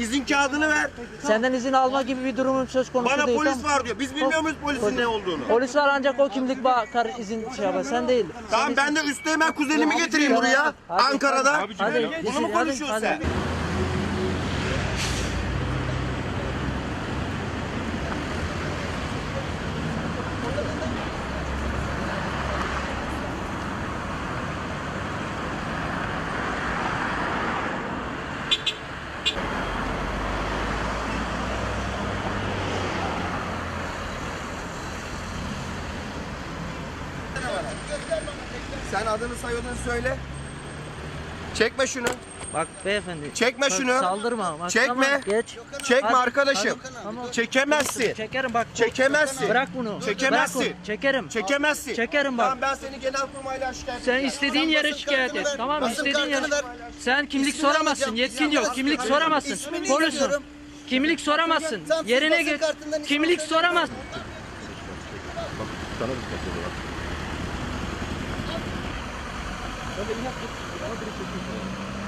izin kağıdını ver. Senden izin alma gibi bir durumun söz konusu Bana değil. polis tamam. var diyor. Biz bilmiyor muyuz polisin ne olduğunu? Polis var ancak o kimlik bakar izin şey yapar. Sen değil. Tamam ben de üstte hemen kuzenimi getireyim buraya. Hadi, Ankara'da. Hadi. Bunu mu konuşuyorsun sen? Sen adını soyadını söyle. Çekme şunu. Bak beyefendi. Çekme bak, şunu. Saldırma. Bak, Çekme. tamam, geç. Çekme Hadi, arkadaşım. tamam. Çekemezsin. Çekerim bak. Çekemezsin. Bırak bunu. Çekemezsin. Bırak bunu. Çekerim. Çekemezsin. Çekerim bak. Tamam ben seni genelkurmayla şikayet Sen istediğin yere şikayet et. Tamam Basın istediğin yere. ver. Sen kimlik İsmini soramazsın. alacağım. Yetkin yok. Kimlik soramazsın. İstemiyorum. Kimlik soramazsın. Yerine basın geç. kartından ismini Kimlik söyleyin. soramazsın.